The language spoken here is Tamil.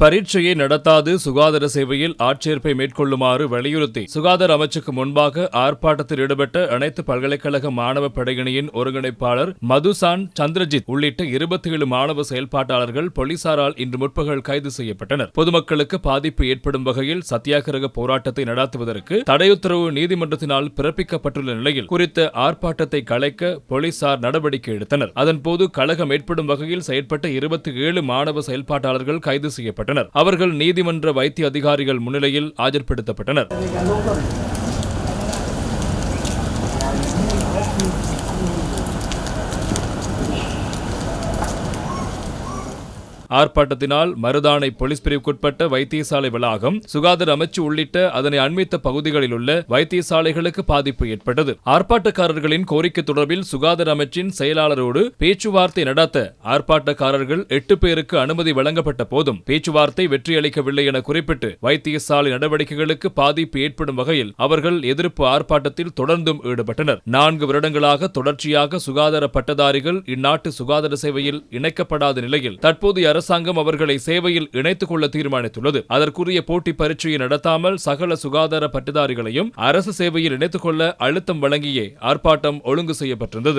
பரீட்சையை நடத்தாது சுகாதார சேவையில் ஆட்சேர்ப்பை மேற்கொள்ளுமாறு வலியுறுத்தி சுகாதார அமைச்சுக்கு முன்பாக ஆர்ப்பாட்டத்தில் ஈடுபட்ட அனைத்து பல்கலைக்கழக மாணவ படையணியின் ஒருங்கிணைப்பாளர் மதுசான் சந்திரஜித் உள்ளிட்ட இருபத்தி ஏழு மாணவ செயல்பாட்டாளர்கள் போலீசாரால் இன்று முற்பகல் கைது செய்யப்பட்டனர். பொதுமக்களுக்கு பாதிப்பு ஏற்படும் வகையில் சத்தியாகிரக போராட்டத்தை நடத்துவதற்கு தடையுத்தரவு நீதிமன்றத்தினால் பிறப்பிக்கப்பட்டுள்ள நிலையில் குறித்த ஆர்ப்பாட்டத்தை கலைக்க போலீசார் நடவடிக்கை எடுத்தனர். அதன்போது கழகம் ஏற்படும் வகையில் செயற்பட்ட இருபத்தி ஏழு மாணவ செயல்பாட்டாளர்கள் கைது செய்யப்பட்டனர். அவர்கள் நீதிமன்ற வைத்திய அதிகாரிகள் முன்னிலையில் ஆஜர்படுத்தப்பட்டனர். ஆர்ப்பாட்டத்தினால் மருதானை போலீஸ் பிரிவுக்குட்பட்ட வைத்தியசாலை வளாகம் சுகாதார அமைச்சு உள்ளிட்ட அதனை அண்மித்த பகுதிகளில் உள்ள வைத்தியசாலைகளுக்கு பாதிப்பு ஏற்பட்டது. ஆர்ப்பாட்டக்காரர்களின் கோரிக்கை தொடர்பில் சுகாதார அமைச்சின் செயலாளரோடு பேச்சுவார்த்தை நடத்த ஆர்ப்பாட்டக்காரர்கள் எட்டு பேருக்கு அனுமதி வழங்கப்பட்ட போதும் பேச்சுவார்த்தை வெற்றியளிக்கவில்லை என குறிப்பிட்டு வைத்தியசாலை நடவடிக்கைகளுக்கு பாதிப்பு ஏற்படும் வகையில் அவர்கள் எதிர்ப்பு ஆர்ப்பாட்டத்தில் தொடர்ந்தும் ஈடுபட்டனர். நான்கு வருடங்களாக தொடர்ச்சியாக சுகாதார பட்டதாரிகள் இந்நாட்டு சுகாதார சேவையில் இணைக்கப்படாத நிலையில் தற்போதைய அரசாங்கம் அவர்களை சேவையில் இணைத்துக் கொள்ள தீர்மானித்துள்ளது. அதற்குரிய போட்டி பரீட்சையை நடத்தாமல் சகல சுகாதார பட்டதாரிகளையும் அரசு சேவையில் இணைத்துக் கொள்ள அழுத்தம் வழங்கியே ஆர்ப்பாட்டம் ஒழுங்கு செய்யப்பட்டிருந்தது.